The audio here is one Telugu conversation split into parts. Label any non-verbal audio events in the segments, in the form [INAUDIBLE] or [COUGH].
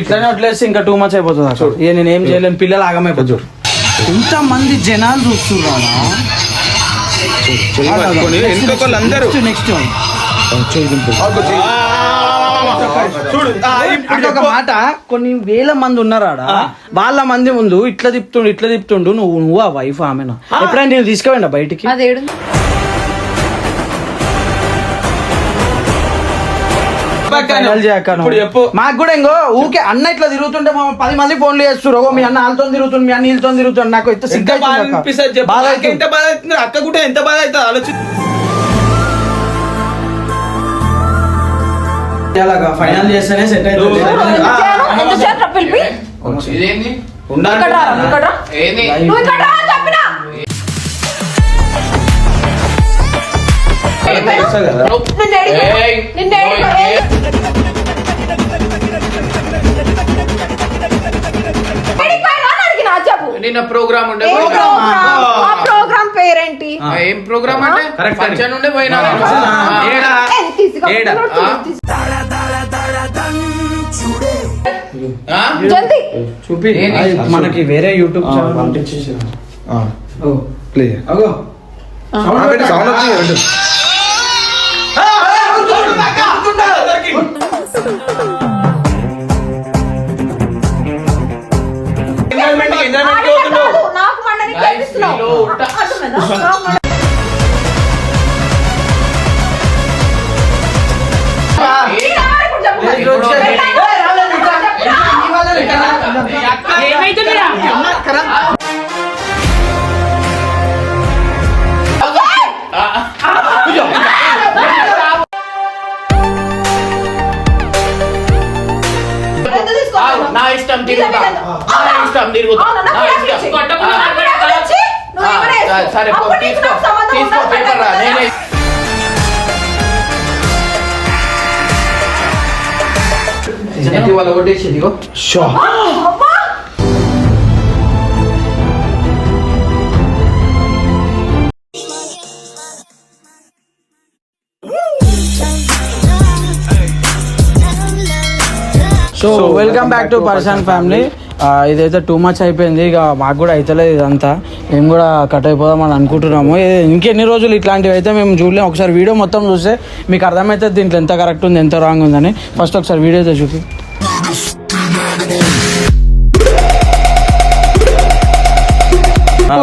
ఇట్లానే ఇంకా టూ మచ్ అయిపోతుంది అక్కడ ఇక నేను ఏం చేయలేను పిల్లలు ఆగమైపోతారు. ఇంత మంది జనాలు చూస్తున్నారా? నెక్స్ట్ చూడు. ఒక మాట. కొన్ని వేల మంది ఉన్నారు ఆడ వాళ్ళ మంది ముందు ఇట్లా తిప్పుతుండు ఇట్లా తిప్పుతుండు నువ్వు నువ్వు ఆ వైఫ్ ఆమెనా. ఎప్పుడైనా నేను తీసుకుపోయినా బయటికి? చెప్పు. మాకు కూడా ఇంకో ఊకే అన్న ఇట్లా తిరుగుతుంటే మా పది మంది ఫోన్లు చేస్తారు ఓ మీ అన్న వాళ్ళతో తిరుగుతుంది మీ అన్న వీళ్ళతో తిరుగుతుంది. నాకు ఎంత సిగ్గు బాధ అక్క. ఎంత బాధ అవుతుంది? కూడా ఎంత బాధ అవుతుంది? ఆలోచి ఫైనల్ చేస్తేనే సెట్ నువ్వు- అవుతుంది చేత పిలిపి. ఇదేంది? ఉండాలి. నిన్న ప్రోగ్రామ్ ఉండే. ప్రోగ్రామ్? పేరేంటి? ఏం ప్రోగ్రామ్ అంటే. ఫంక్షన్ ఉండే పోయినా? చూపి. మనకి వేరే యూట్యూబ్ ఛానల్ పంపించేసి ప్లే. అగో. సౌండ్ వచ్చి ఎంజాయ్మెంట్ ఇక్కడ. నీ వల్లనే ఇక్కడ. ఏమైతుందిరా? ఎంత తీసుకో? ఆ, నా ఇష్టం తిరుగుతా నా ఇష్టం తిరుగుతా అవునా? నాకు నా పేపర్ ఇష్టం సరే తీసుకో తీసుకో పేపర్ రా. నేనే వాళ్ళ కొట్టేసి ఇదిగో అబ్బా! So welcome back to person family ఇదైతే టూ మచ్ అయిపోయింది ఇక మాకు కూడా అవుతలేదు ఇదంతా. మేము కూడా కట్ అయిపోదాం అని అనుకుంటున్నాము ఇంకెన్ని రోజులు ఇట్లాంటివి అయితే మేము చూడలేము ఒకసారి వీడియో మొత్తం చూస్తే మీకు అర్థమవుతుంది దీంట్లో ఎంత కరెక్ట్ ఉంది ఎంత రాంగ్ ఉందని. ఫస్ట్ ఒకసారి వీడియో అయితే చూపి.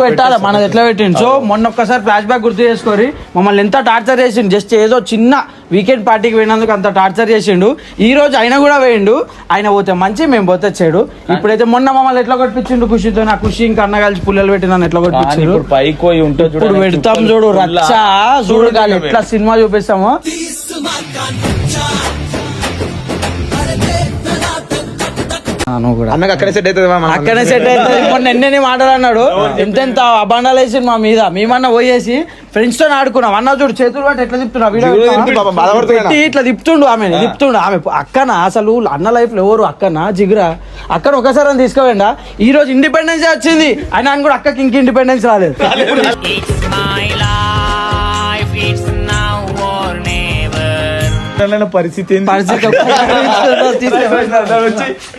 పెట్టాలి? మనది ఎట్లా పెట్టిండు? సో మొన్న ఒక్కసారి ఫ్లాష్ బ్యాక్ గుర్తు చేసుకొని మమ్మల్ని ఎంత టార్చర్ చేసిండు? జస్ట్ ఏదో చిన్న వీకెండ్ పార్టీకి పోయినందుకు అంత టార్చర్ చేసిండు. ఈ రోజు ఆయన కూడా వేయండు ఆయన పోతే మంచి మేము పోతే చెడు. ఇప్పుడైతే మొన్న మమ్మల్ని ఎట్లా కొట్టించిండు ఖుషితో? నా ఖుషి ఇంకా అన్న కలిసి పుల్లలు పెట్టి నన్ను ఎట్లా కొట్టించారు ఇప్పుడు పైకి పెడతాం చూడు రచ్చ. చూడు ఎట్లా సినిమా చూపిస్తామో. నువ్వు కూడా. అన్నకు అక్కడే సెట్ అవుతుంది మామ. అక్కడే సెట్ అవుతుంది. మొన్న ఎన్నెన్ని మాటలు అన్నాడు. ఎంతెంత అబండాలు వేసి మా మీద. మేమన్నా పోయేసి ఫ్రెండ్స్తో ఆడుకున్నాం. అన్న చూడు చేతులు పట్టి ఎట్లా తిప్పుతున్నా. పెట్టి ఇట్లా తిప్పుతుండు ఆమె తిప్పుతుండు ఆమె. అక్కన అసలు అన్న లైఫ్లో ఎవరు? అక్కన జిగురా. అక్కన ఒకసారి అని తీసుకోవేండా ఈ రోజు ఇండిపెండెన్స్ వచ్చింది. అయినా ఆయన కూడా అక్కకి ఇంక ఇండిపెండెన్స్ రాలేదు. పరిస్థితి? పరిస్థితి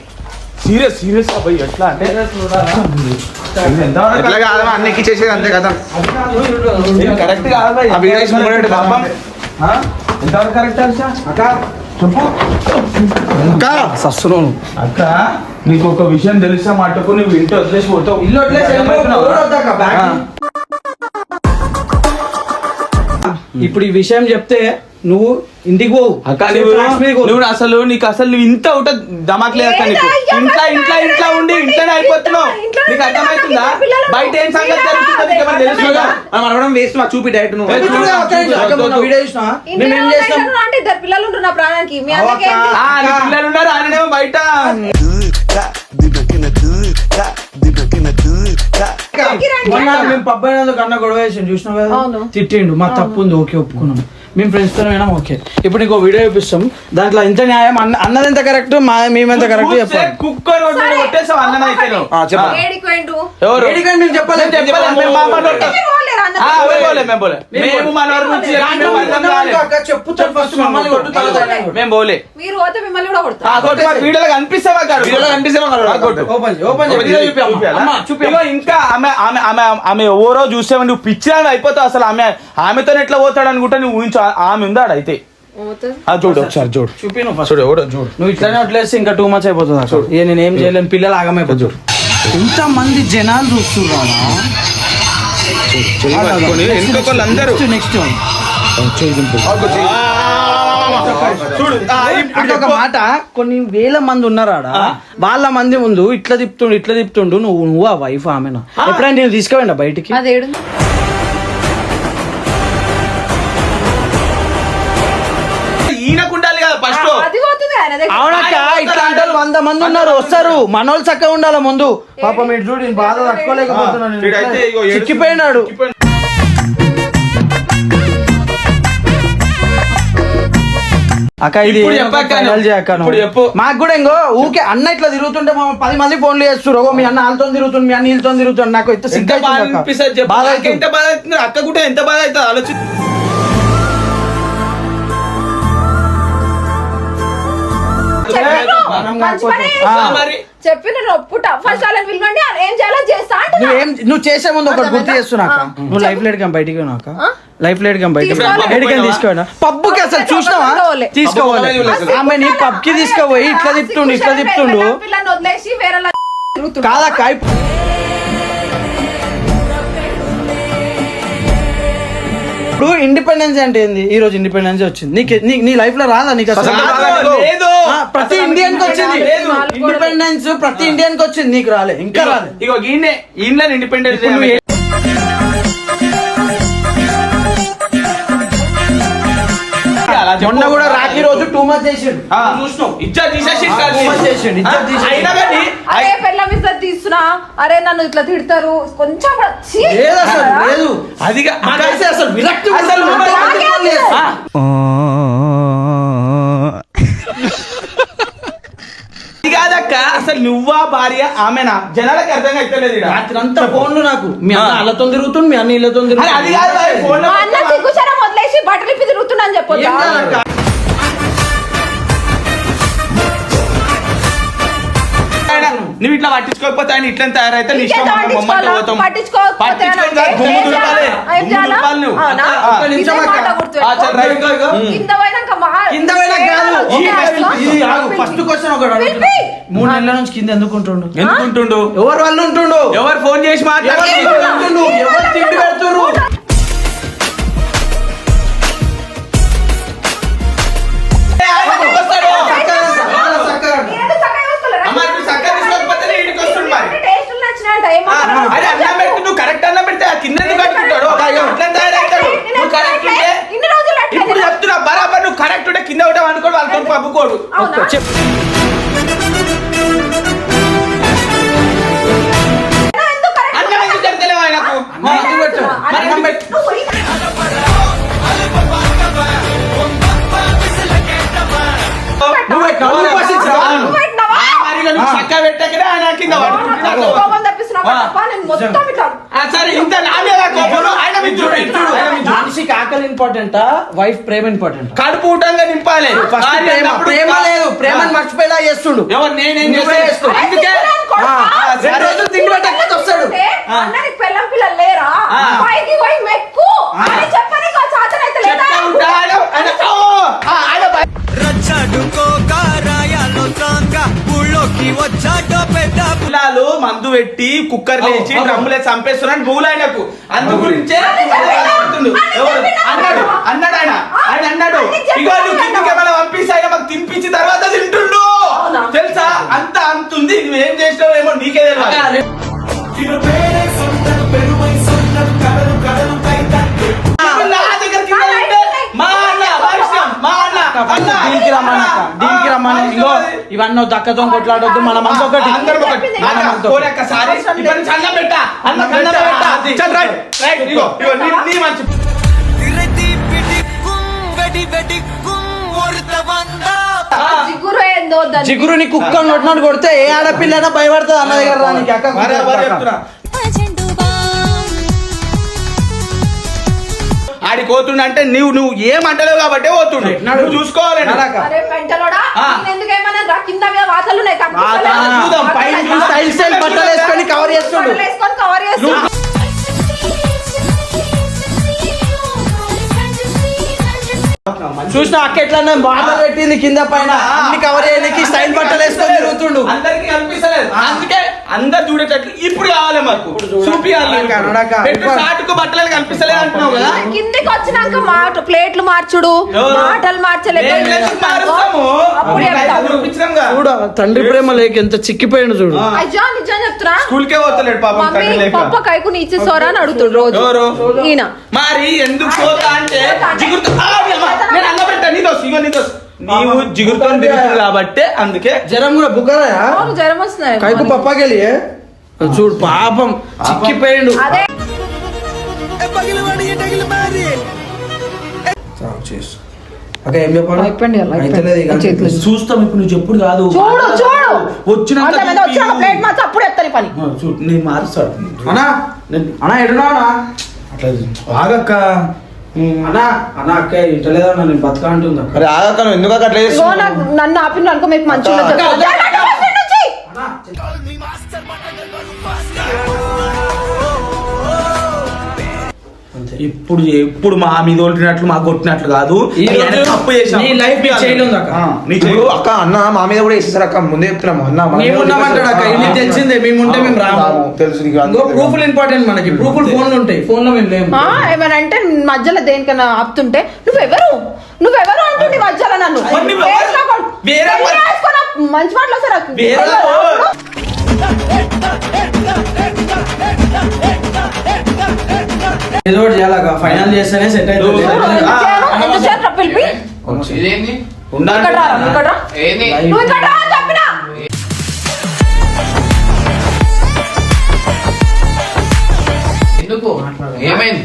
[LAUGHS] సీరియస్ సీరియస్ అబ్బాయి ఎట్లా అంటే ఎట్లా కాదమ్మా? అన్ని ఎక్కిచ్చేసేది అంతే కదా. కరెక్ట్ కాదు ఎంతవరకు కరెక్ట్ అక్క చెప్పు. అక్క. సస్తున్నాను అక్క నీకు ఒక విషయం తెలుసా? మటుకు నువ్వు ఇంటి వదిలేసి పోతావు. ఇల్లు వదిలేసి. ఇప్పుడు ఈ విషయం చెప్తే నువ్వు ఇంటికి అక్క రేపు నువ్వు అసలు నీకు అసలు నువ్వు ఇంత ఉంట దమాక్ లేదు అక్క నీకు. ఇంట్లో ఇంట్లో ఇంట్లో ఉండి ఇంట్లోనే అయిపోతున్నావు. నీకు అర్థమవుతుందా బయట ఏం సంగతి జరుగుతుందో నీకు ఏమైనా తెలుస్తుందా మనం అడగడం వేస్ట్ మా చూపి డైరెక్ట్ నువ్వు. వీడియో చూసినా? మేము ఏం అంటే ఇద్దరు పిల్లలు ఉంటున్నారు నా ప్రాణానికి. మీ అవక్క. అన్నకి ఏంటి? ఆ, నీ పిల్లలు ఉన్నారు ఆయనేమో బయట. మొన్న. మేము పబ్బు అయినందుకు అన్న గొడవ చూసినావు? అవును. కదా తిట్టిండు మా తప్పు ఉంది ఓకే ఒప్పుకున్నాం. మేము ఫ్రెండ్స్తో అయినా ఓకే ఇప్పుడు నీకు వీడియో చూపిస్తాం దాంట్లో ఎంత న్యాయం అన్న అన్నది ఎంత కరెక్ట్ మా మేమెంత కరెక్ట్ చెప్పాలి కుక్కర్ కొట్టేసావు అన్న అయితే చెప్పండి ఏడికి పోయిండు ఎవరు ఏడికంటే మేము చెప్పలేదు చెప్పలేదు, మేము మా మనోడు. మీరు పోలేరా అన్న? ఆ, మేము పోలే, మేము పోలే. మేము మన వారి గురించి చెప్పి దాంట్లో మేము అర్థం కాలే. చెప్పుతాడు ఫస్ట్ మమ్మల్ని కొట్టు తర్వాత ఆయన కొట్టు. మేము పోలే మీరు పోతే మిమ్మల్ని కూడా ఆ, కొడతారు కొట్టు, మాకు వీడియోలో కనిపిస్తావా కాదు? వీడియోలో కనిపిస్తావా కాదు? ఆ, కొట్టు. ఓపెన్ చేయి, ఓపెన్ చేయి. వీడియో చూపి అమ్మ. చూపియాలా? అమ్మ, చూపి ఇగో ఇంకా ఆమె ఆమె ఆమె ఆమె ఎవరో చూసావు నువ్వు పిచ్చిదాన్ని అయిపోతావు అసలు ఆమె ఆమెతో ఎట్లా పోతాడు అనుకుంటా నువ్వు ఊహించు ఆ- ఆమె ఉందా అయితే? చూడు ఒకసారి చూడు. చూపి నువ్వు ఫస్ట్ చూడు ఎవడో చూడు. నువ్వు ఇట్లానే వదిలేస్తే ఇంకా టూ మచ్ అయిపోతుంది అసలు ఏ నేను ఏం చేయలేను పిల్లలు ఆగమైపోతారు ఇంత మంది జనాలు చూస్తున్నారు? నెక్స్ట్ చూడు ఆ, ఇప్పుడు అంటే ఒక. మాట. కొన్ని వేల మంది ఉన్నారు ఆడ వాళ్ళ మంది ముందు ఇట్లా తిప్పుతుండు ఇట్లా తిప్పుతుండు నువ్వు నువ్వు ఆ వైఫ్ ఆమెనా? ఎప్పుడైనా నేను తీసుకుపోయినా బయటికి? అవునక్క ఇట్లాంటి వాళ్ళు వంద మంది ఉన్నారు వస్తారు. మనోళ్ళు చక్కగా ఉండాలి ముందు. పాప మీరు చూడు బాధ తట్టుకోలేకపోతున్నాను చిక్కిపోయినాడు. అక్క ఇది చెప్పు. మాకు కూడా ఇంకో ఊకే అన్న ఇట్లా తిరుగుతుంటే మా పది మంది ఫోన్లు చేస్తారు ఓ మీ అన్న వాళ్ళతో తిరుగుతుంది మీ అన్న వీళ్ళతో తిరుగుతుంది నాకు ఎంత సిగ్గు బాధ అక్క కూడా ఎంత బాధ అవుతుంది? ఆలోచి చెప్పిన ఒప్పుట ఫస్ట్ వాళ్ళని పిలవండి వాళ్ళు ఏం చేయాలో చేస్తా. నువ్వేం నువ్వు చేసే ముందు ఒకటి గుర్తు? చేస్తున్నాక. నువ్వు లైఫ్ లేట్గా బయటికి ఆ? లైఫ్ లేట్గా బయటికి తీసుకోవాలి. ఎడికని తీసుకోవాలి పబ్బుకి అసలు చూసినావా తీసుకోవాలి. ఆమె పబ్కి తీసుకుపోయి ఇట్లా తిప్పుతుండు ఇట్లా తిప్పుతుండు. కాదక్క ఇప్పుడు ఇండిపెండెన్స్ అంటే ఏంది? ఈ రోజు ఇండిపెండెన్స్ వచ్చింది. నీకు నీ- నీ లైఫ్లో రాదా నీకు అసలు. ఆ, ప్రతి ఇండియన్కి వచ్చింది. లేదు. ఇండిపెండెన్స్ ప్రతి ఇండియన్కి వచ్చింది. నీకు రాలే ఇంకా రాలే. ఇగో ఈయనే ఈయన ఇండిపెండెన్స్ ఇప్పుడు నువ్వు ఏ- మొన్న కూడా రాఖీ రోజు టూ మచ్ చేసిండు. నువ్వు చూసినావు. ఇజ్జత్ తీసేసి ఆ, చేసిండు, ఇజ్జత్ తీసేసిండు. అయినా కానీ తీస్తున్నా అరే నన్ను ఇట్లా తిడతారు. కొంచెం కూడా ఛీ! లేదు అసలు లేదు. అదిగా నాకైతే అసలు విరక్తి అసలు పుడుతుంది. నువ్వు కాదక్క అసలు భార్య ఆమెనా? జనాలకు అర్థం ఈడ. రాత్రి అంతా ఫోన్లు నాకు. మీ అన్న ఆ. అల్లతో తిరుగుతుంది మీ అన్న ఇళ్ళతో అరే, అది కాదు అది ఫోన్ మా అన్న సిగ్గుచరం వదిలేసి బట్టలు ఇప్పి తిరుగుతున్నా అని చెప్పొద్దా? నువ్వు ఇట్లా పట్టించుకోకపోతే ఆయన ఇట్లా తయారైతే నీ ఇష్టం? పోతాం. ఫస్ట్ క్వశ్చన్ ఒకటి. మూడు నెలల నుంచి కింద ఎందుకు ఉంటుండు ఎందుకు ఉంటుండు ఎవరు వాళ్ళు ఉంటుండు? ఎవరు ఫోన్ చేసి ఎవరు మాట్లాడుతున్నారు తిండి పెడుతుండు? ఎవరు తిండి పెడుతుర్రు? అరే అన్నం పెట్టి నువ్వు కరెక్ట్ అన్నం పెడితే ఆ కింద ఎందుకు కట్టుకుంటాడు? తయారవుతాడు నువ్వు కరెక్ట్ ఉంటే ఇప్పుడు. చెప్తున్నా బరాబర్ నువ్వు కరెక్ట్ ఉంటే కింద ఒకటే అనుకోడు వాళ్ళతో అవునా? చెప్పు అన్నం ఎందుకు ఆయనకు? అన్నం అన్నం పెట్టు. సరే ఇంత. మనిషికి ఆకలి ఇంపార్టెంటా వైఫ్ ప్రేమ ఇంపార్టెంట్ కడుపు ఊటంగా నింపాలి. ప్రేమ. లేదు. ప్రేమని మర్చిపోయేలా చేస్తుండు. ఎవరు నేనేం చేస్తాను. అందుకే రెండు రోజులు తిండి పెట్టకపోతే వస్తాడు. అన్నకి పెళ్ళం పిల్లలు లేరా. పైకి పోయి మెక్కు. అని ఆయన ఆ, ఆయన బయ- పిల్లలు మందు పెట్టి కుక్కర్ లేచి. డ్రమ్ములే చంపేస్తున్నాడు భూలు ఆయనకు అందు గురించే ఎవరు? అన్నాడు అన్నాడు ఆయన? ఆయన అన్నాడు. ఇగో నువ్వు కిందికి ఏమైనా పంపిస్తే ఆయన మాకు తినిపించి తర్వాత తింటుండు? తెలుసా? అంత అంతుంది. నువ్వేం చేసినావు ఏమో నీకే తెలియదు దీనికి రమ్మని అక్క దీనికి రమ్మని ఇంకో ఇవన్నీ దక్కతో కొట్లాడొద్దు మన మనసు ఒకటి అందరం ఒకటి. మన అక్క, మనతో పోనీ అక్క, సారీ. ఇప్పుడు నుంచి అన్నం పెట్టా. అన్నం అన్నం పెట్టా. పెట్టా. చల్, రైట్, రైట్. ఇగో, ఇగో, నీ- నీ మంచి జిగురు ఏందో దాన్ని చిగురుని కుక్కని కొట్టినట్టు కొడితే ఏ ఆడపిల్లైనా భయపడుతుంది అన్న దగ్గర రానికి అక్క ఆడి పోతుండ అంటే నువ్వు నువ్వు ఏమంటలేవు కాబట్టి పోతుండు నువ్వు చూసుకోవాలి? చూద్దాం, పైన స్టైల్ స్టైల్ బట్టలు వేసుకొని కవర్ చేస్తుండు. చూసిన అక్క ఎట్లా బాటలు పెట్టింది కింద పైన అన్ని కవర్ చేయడానికి స్టైల్ బట్టలు వేసుకొని తిరుగుతుండు. అందరికి కనిపిస్తలేదు. అందుకే అందరు చూడేటట్లు ఇప్పుడు కావాలి మాకు. షార్ట్కు బట్టలు కనిపిస్తలేదు అంటున్నావు కదా. కిందికి వచ్చినాక మాట ప్లేట్లు మార్చుడు? మాటలు మార్చలేదు. చూడు తండ్రి ప్రేమ లేక ఎంత చిక్కిపోయిండు చూడు. అయ్యో నిజం చెప్తున్నా స్కూల్కే పోతలేడు పాపం తండ్రి మమ్మీ లేక. పప్ప కైకు నీచి సోరా అని అడుగుతాడు రోజు? ఈయన. మరి ఎందుకు పోతా అంటే పెట్టా నీ దోస్తు ఇగో నీ దోస్తు. నీవు జిగురుతో తిరుగుతుంది కాబట్టి అందుకే జ్వరం కూడా అవును జ్వరం వస్తున్నాయి కైకు పప్పకెళ్ళి. చూడు పాపం చిక్కిపోయిండు. అదే. అక్క ఏం చెప్పాలి. చూస్తాం ఇప్పుడు నువ్వు చెప్పుడు కాదు. నేను మారుస్తాడు అన్నా నేను- అన్నా ఎడునా అట్లా ఆగక్క. అన్నా అన్నా అక్క ఇంటలేదా నేను బతక అంటుందా? మరి ఆగక్క నువ్వు ఎందుకు అట్లా ఇగో చేస్తున్నావు? నాకు నన్ను ఆపిన అనుకో మీకు మంచి అక్క, ఇప్పుడు ఎప్పుడు మా మీద కొట్టినట్లు మాకు కొట్టినట్లు కాదు. తప్పు. నీ ఉంది అక్క. ఆ, నీ ఇప్పుడు చేయిలో. అక్క అన్న మా మీద కూడా వేసేసారు అక్క. ముందే చెప్తున్నాము అన్న అక్క. ఇది తెలిసిందే మేము ఉంటే మేము రాము. తెలుసు నీకు ఇంకో అంతే. ప్రూఫ్లు ఇంపార్టెంట్ మనకి. ప్రూఫ్లు ఫోన్లు ఉంటాయి. ఫోన్లో మేము లేము. ఏమైనా అంటే మధ్యలో దేనికన్నా ఆపుతుంటే నువ్వెవరు? నువ్వెవరు? అంటుంది మధ్యలో నన్ను? మంచి మాటలు. వేరే వాళ్ళు- ఏదో ఒకటి ఫైనల్ చేస్తేనే సెట్ అవుతుంది. ఇదేంది? ఉండాలి. ఏంది? అని చెప్పినా? ఎందుకు? ఏమైంది?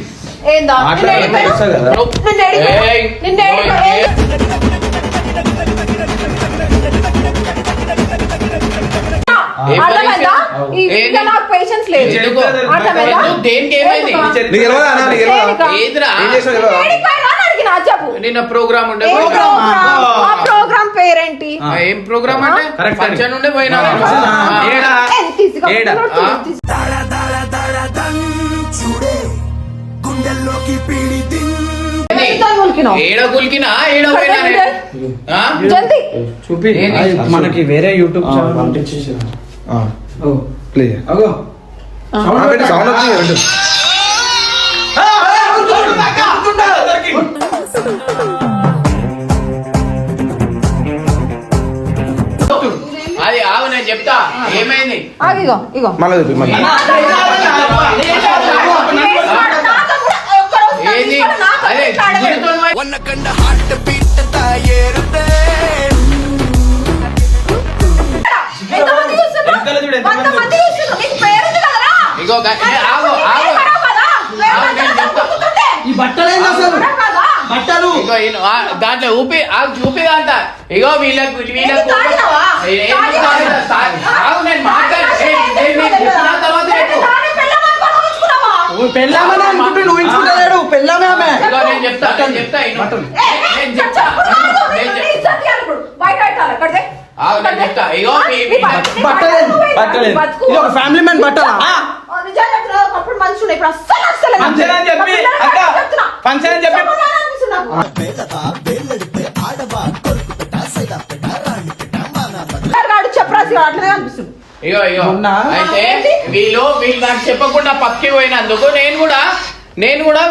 కదా? ఏ, తీసుకో. ఏడా? తీసుకో. ఆ. తీసుకో. ఎంతో ఉలికినావు? ఏడ గులికినా ఏడ పోయినా ఇక్కడ ఆ? జల్దీ. చూపి మనకి వేరే యూట్యూబ్ ఛానల్ పంపించేసి ప్లే. అగో సౌండ్ వచ్చింది అక్క, కూర్చుంటా, అందరికి. అది ఆవు నేను చెప్తా. ఏమైంది? ఆగు, ఇగో. ఇగో మళ్ళీ చూపి మళ్ళీ. ఏంది? ఎంతమంది చూస్తున్నారు? ఎంతమంది చూస్తున్నారు. ఈ అసలు? బట్టలు. దాంట్లో ఊపి ఆ చూపి అంట. ఇగో వీళ్ళకి వీళ్ళకి నేను మాట్లాడు. పెళ్ళామని అనుకుంటే నువ్వు పెళ్ళామే ఆమె. ఇగో నేను చెప్తా నేను నేను నేను. ఇగో బట్టలేదు, బట్టలేదు. ఇది ఒక ఫ్యామిలీ మ్యాన్ బట్టలా? ఉన్నాయి, ఇప్పుడు అస్సలు అస్సలు. ఫంక్షన్ అని చెప్పి, అక్క, అని చెప్పి- చెప్పరాసి అట్లనే అనిపిస్తుంది ఇగో ఇగో మొన్న అయితే? వీళ్ళు వీళ్ళు నాకు చెప్పకుండా పక్కి పోయినందుకు నేను కూడా నేను కూడా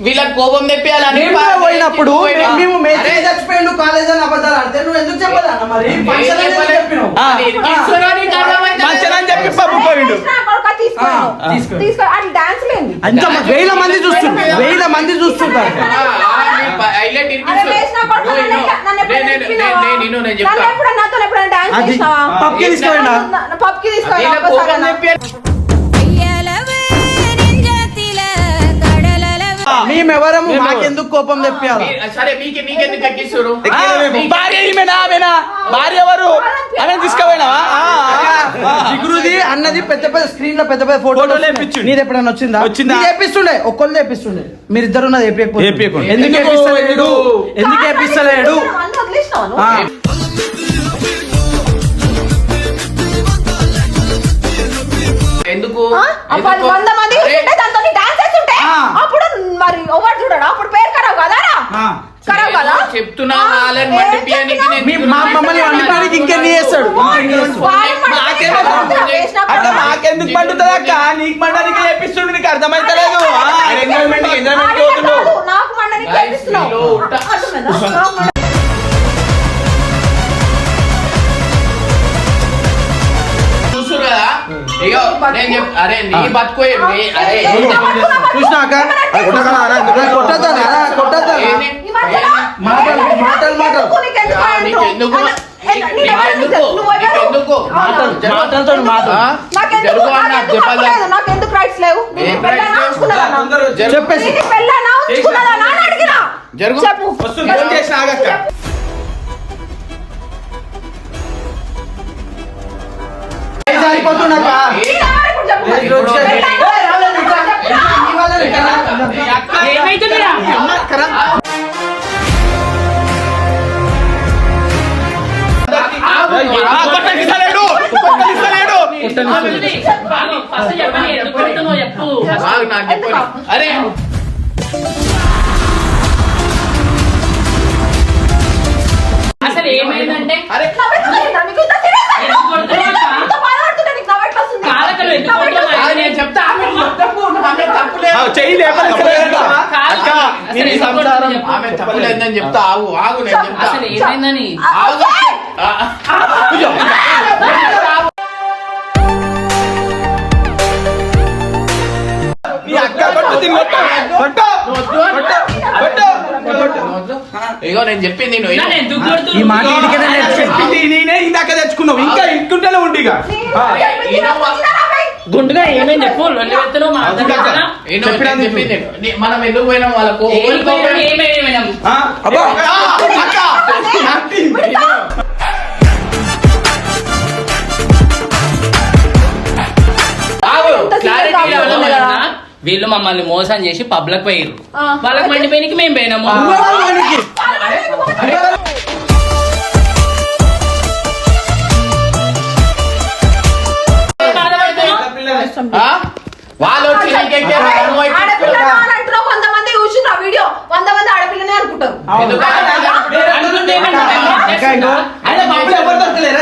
వీళ్ళకి కోపం తెప్పియాలని పోయినప్పుడు. మేము చచ్చిపోయిండు కాలేజ్ అని అబద్ధాలు ఆడితే నువ్వు ఎందుకు మరి? నీకు అర్థమైతే ఫంక్షన్ అని చెప్పి పప్పు మేమెవరము? మాకెందుకు కోపం తెప్పియాలి మీ- సరే మీకే మీకెందుకు ఎక్కిస్తారు భార్య ఈమెనా ఆమెనా? భార్య ఎవరు? ఆమె తీసుకుపోయినావా? జిగురుది అన్నది పెద్ద పెద్ద స్క్రీన్లో పెద్ద పెద్ద ఫోటోలు వేపించు నీది ఎప్పుడైనా వచ్చిందా? వచ్చిందా? నీకు వేపిస్తుండే ఒక్కళ్ళు వేపిస్తుండే మీరిద్దరు ఉన్నది వేపియకపోతే. వేపియకుండా. ఎందుకు ఎందుకు? వేపిస్తలేడు ఎందుకు పది ఎందుకు? వంద మంది అరే, చూస్తుంటే దాంతో డాన్స్ చేస్తుంటే ఆ. అప్పుడు మరి ఎవరు చూడడు అప్పుడు పేరు ఖరాబ్ కదా ఆ. ఖరాబ్ కదా చెప్తున్నా వాళ్ళని? నేను మీ మా మమ్మల్ని ఇంకెన్ని చేస్తాడు? అట్లా మాకెందుకు పండుతుంది అక్క? నీకు మండడానికి లేపిస్తుండు నీకు అర్థమైతలేదు. ఎంజాయ్మెంట్ కాదు, నాకు అరే నీ బతుకు అరే. చూసినాక? కొట్టద్దా కొట్టద్దా మాటలు నీకెందుకు? నీకెందుకు? నీకెవరు అరే అసలు ఏమైందంటే అరే నవ్వెట్లేదా? మీకు ఇంత serious ఆ? ఎందుకు కొడుతున్నావు అక్క? ఇంత బాధపడుతుంటే నీకు నవ్వెట్లొస్తుంది? కాదక్క, నువ్వు ఎందుకు కొడుతున్నావు? ఆ, నేను చెప్తా ఆమె తప్పు ఆమె తప్పు లేదు. ఆ, చెయ్యి లేపనిస్తలేడు కాదు. అక్క నీ అసలు ఎందుకు సంసారం కొడుతున్నావు చెప్పు. ఆమె తప్పు లేదని చెప్తా. ఆగు ఆగు నేను చెప్తా. అసలు ఏమైందని? ఆగు. ఆ, నీ అక్క కొట్టు తిని కొట్టు. కొట్టు. కొట్టు. కొట్టు. వద్దు. ఇగో నేను? ఈ మాట నేనే ఇందాక తెచ్చుకున్నావు. ఇంకా ఇంకుంటేనే ఉండి ఇక. గుండుగా ఏమైంది చెప్పు? లొల్లి మనం ఎందుకు పోయినాం వాళ్ళకు? వీళ్ళు మమ్మల్ని మోసం చేసి పబ్లకు పోయిర్రు. ఆ. వాళ్ళకి మండిపోయినకి మేము పోయినాము. వాళ్ళు వచ్చి అంటున్నావు చూసిన వీడియో వంద మంది ఆడపిల్లనే అనుకుంటారు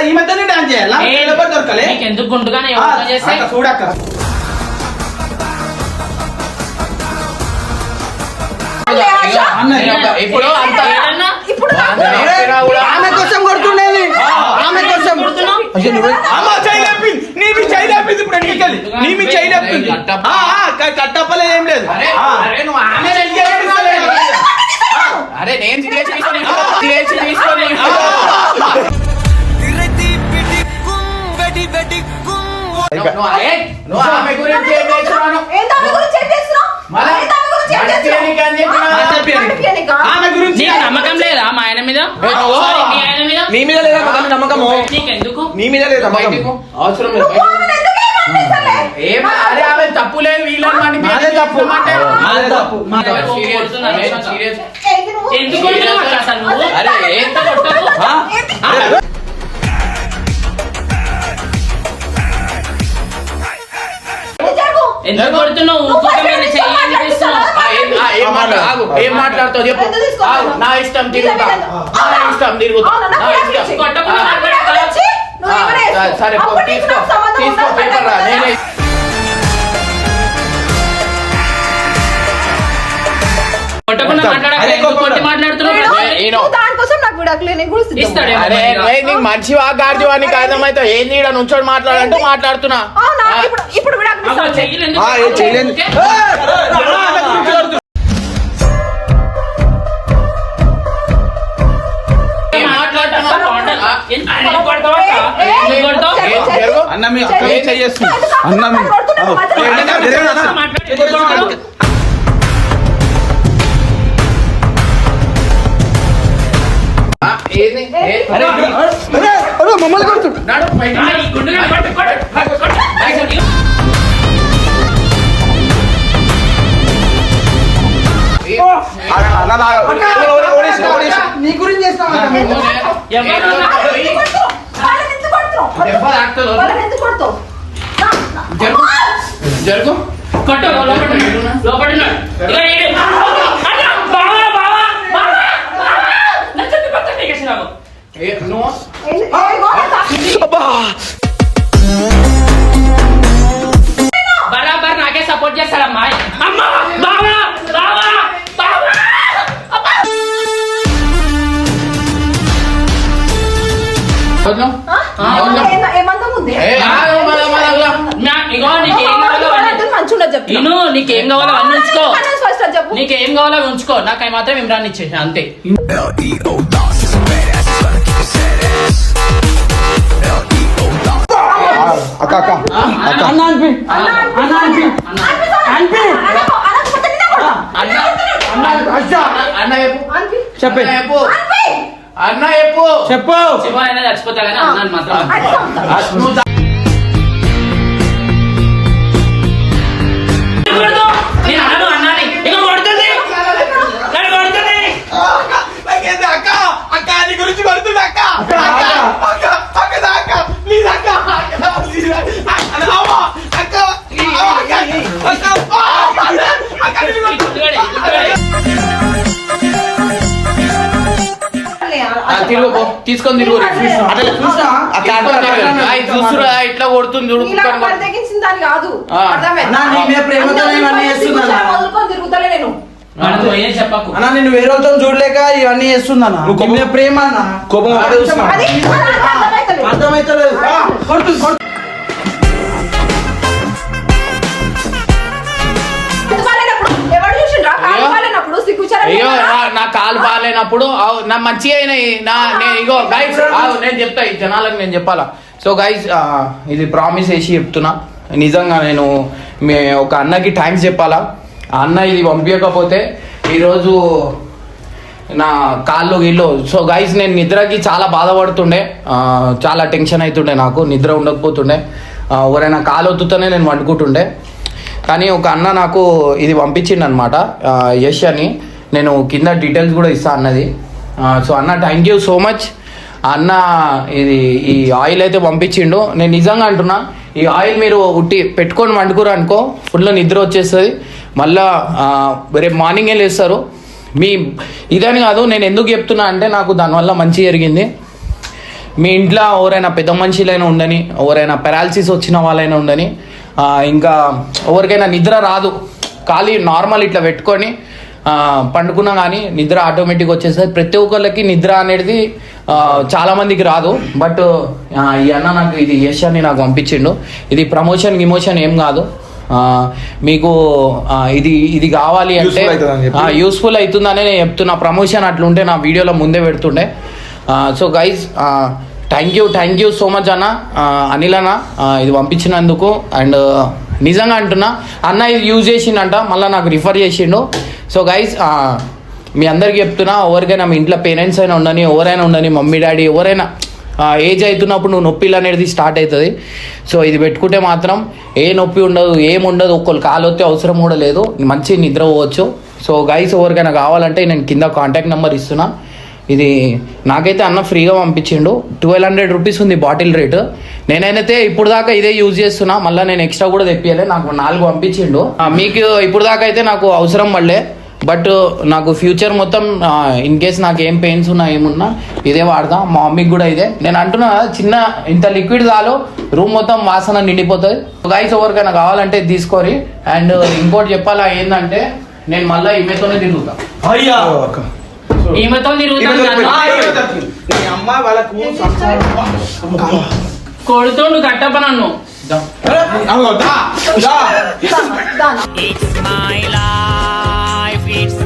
ఈ మధ్యనే డాన్స్ చేయాలా దొరకలే ఎందుకు గుండుగానే చూడక్క. ఇప్పుడు ఆమె కోసం కొడుతుండేది ఆమె కోసం కొడుతున్నావు? అయ్యో, నువ్వే- అమ్మ చేయి లేపింది నీ లేపింది ఇప్పుడు ఎన్నికలు నీ మీ చేయి లేపింది కట్టప్ప. ఆ, ఆ, క- కట్టప్పలే ఏం లేదు. అరే నేను నువ్వు- ఆమె గురించి ఏం నమ్మకం లేదా? మా ఆయన మీద? నీ మీద లేదా? నమ్మకము. నీకెందుకు? నీ మీద లేదా? నమ్మకం. అవసరం లేదు. తప్పు లేదు వీళ్ళని తప్పు. తప్పు? ఎందుకు? ఎందుకు కొడుతున్నావు? ఏం మాట్లాడుతావు? చెప్పు. నా ఇష్టం తిరుగుతా. నా ఇష్టం తిరుగుతా. నా ఇష్టం. సరే, తీసుకో? పేపర్ రా. నేనే రే, నీకు మంచివా గార్జీవా నీకు అర్థమైతే ఏం నీడ నుంచోని మాట్లాడంటూ మాట్లాడుతున్నా అవునా ఆ, ఇప్పుడు ఇప్పుడు విడాకులు అసలు ఇస్తాను. చెయ్యలు నా- నా- జరుగు. కొట్టు, లోపట ఉన్నాడు. లోపట ఉన్నాడు. ఇగో ఈడు. అన్న, బావా, బావా, బావా, బావా. నా చెట్టు పక్కన ఎగేసినావు. ఏ, నువ్వు ఏంది? ఏయ్, గోడ బరాబర్ నాకే సపోర్ట్ చేస్తాడమ్మా అమ్మా బావా బావా బావా అమ్మా. వదిలు. ఆ? ఆ, వదిలు. ఏమ- ఏమందం ఉంది? ఏ, ఆగు, మళ్ళా, మళ్ళా. నా- ఇగో నీకేం కావాలో అవన్నీ ఉంచుకో. నీకేం కావాలో ఉంచుకో నాకు అవి మాత్రం ఇమ్రాన్ ఇచ్చేసి అంతే అక్క అక్క. అన్న అనిపి. అన్న అనిపి. అనిపి. అన్న అన్న అచ్చా. అన్న చెప్పు. అన్న చెప్పు. అన్న చెప్పు చచ్చిపోతా కానీ అన్నాను మాత్రం. నేను అనను అన్నాని ఇక కొడుతుంది. నన్ను కొడుతుంది. నాకేంది అక్క అక్క నీ గురించి కొడుతుంది అక్క అక్క అక్క అక్క అక్క అక్క అక్క అక్క అక్క అక్క అక్క అక్క అక్క నీ తిరుగు పో. తీసుకొని తిరుగు అక్క అక్క చూస్తురా ఇట్లా కొడుతుంది చూడు దాని కాదు. అర్థమైందా? ప్రేమతో ఇవన్నీ చేస్తున్నా వదులుకొని తిరుగుతలే నేను అన్న నేను వేరే వాళ్ళతో చూడలేక ఇవన్నీ చేస్తుందన్న నువ్వు కోపం- నీ మీద ప్రేమ అన్న. కోపం అర్థమైతలేదు. అయ్యో. నా- నా కాలు బాగాలేనప్పుడు నా మంచిగా అయినాయి. నా నేను ఇగో గైస్ నేను చెప్తా ఈ జనాలకు నేను చెప్పాలా? సో గైస్ ఇది ప్రామిస్ వేసి చెప్తున్నా. నిజంగా నేను మీ ఒక అన్నకి థ్యాంక్స్ చెప్పాలా? అన్న ఇది పంపించకపోతే ఈరోజు నా కాళ్ళు వీళ్ళు సో గైస్ నేను నిద్రకి చాలా బాధపడుతుండే. చాలా టెన్షన్ అవుతుండే నాకు. నిద్ర ఉండకపోతుండే. ఎవరైనా కాలు ఒత్తుతూనే నేను వండుకుంటుండే. కానీ ఒక అన్న నాకు ఇది పంపించిండు అనమాట యష్ అని. నేను కింద డీటెయిల్స్ కూడా ఇస్తా అన్నది. సో అన్న థ్యాంక్ యూ సో మచ్ అన్న ఇది ఈ ఆయిల్ అయితే పంపించిండు. నేను నిజంగా అంటున్నా ఈ ఆయిల్ మీరు ఉట్టి పెట్టుకొని వండుకోరు అనుకో ఫుల్ నిద్ర వచ్చేస్తుంది. మళ్ళా రేపు మార్నింగే లేస్తారు? మీ ఇదని కాదు నేను ఎందుకు చెప్తున్నా అంటే నాకు దానివల్ల మంచి జరిగింది. మీ ఇంట్లో ఎవరైనా పెద్ద మనుషులైనా ఉండని ఎవరైనా పెరాలసిస్ వచ్చిన వాళ్ళైనా ఉండని ఇంకా ఎవరికైనా నిద్ర రాదు. ఖాళీ నార్మల్ ఇట్లా పెట్టుకొని పండుకున్నా కానీ నిద్ర ఆటోమేటిక్ వచ్చేస్తుంది. ప్రతి ఒక్కళ్ళకి నిద్ర అనేది చాలామందికి రాదు. బట్ ఈ అన్న నాకు ఇది యశ్ అని నాకు పంపించిండు. ఇది ప్రమోషన్ గిమోషన్ ఏం కాదు. మీకు ఇది ఇది కావాలి అంటే. యూస్ఫుల్ అవుతుందనే నేను చెప్తున్నా. ప్రమోషన్ అట్లుంటే నా వీడియోలో ముందే పెడుతుండే. So guys thank you thank you so much అన్న. అనిల్ అన్న ఇది పంపించినందుకు. అండ్ నిజంగా అంటున్నా అన్న ఇది యూజ్ చేసిండంట మళ్ళీ నాకు రిఫర్ చేసిండు. సో గైజ్ మీ అందరికి చెప్తున్నా ఎవరికైనా మీ ఇంట్లో పేరెంట్స్ అయినా ఉండని ఎవరైనా ఉండని మమ్మీ డాడీ ఎవరైనా ఏజ్ అవుతున్నప్పుడు నువ్వు నొప్పిలు అనేది స్టార్ట్ అవుతుంది. సో ఇది పెట్టుకుంటే మాత్రం ఏ నొప్పి ఉండదు ఏం ఉండదు ఒక్కరు కాలు వస్తే అవసరం కూడా లేదు. మంచి నిద్ర పోవచ్చు. సో గైస్ ఎవరికైనా కావాలంటే నేను కింద కాంటాక్ట్ నెంబర్ ఇస్తున్నా. ఇది నాకైతే అన్న ఫ్రీగా పంపించిండు. ట్వెల్వ్ హండ్రెడ్ రూపీస్ ఉంది బాటిల్ రేటు నేనైతే ఇప్పుడు దాకా ఇదే యూజ్ చేస్తున్నా. మళ్ళీ నేను ఎక్స్ట్రా కూడా తెప్పియలే. నాకు నాలుగు పంపించిండు. మీకు ఇప్పుడు దాకా అయితే నాకు అవసరం మళ్ళీ బట్ నాకు ఫ్యూచర్ మొత్తం ఇన్ కేస్ నాకు ఏం పెయిన్స్ ఉన్నా ఏమున్నా ఇదే వాడతా. మా మమ్మీకి కూడా ఇదే. నేను అంటున్నా చిన్న ఇంత లిక్విడ్ చాలు రూమ్ మొత్తం వాసన నిండిపోతుంది. గైస్ ఎవరికైనా కావాలంటే తీసుకోరి. అండ్ ఇంకోటి చెప్పాలా ఏంటంటే నేను మళ్ళీ ఈమెతోనే తిరుగుతా. అయ్యా! ఈమెతో కొడుతుండు కట్టప్ప నన్ను? It's my life. beach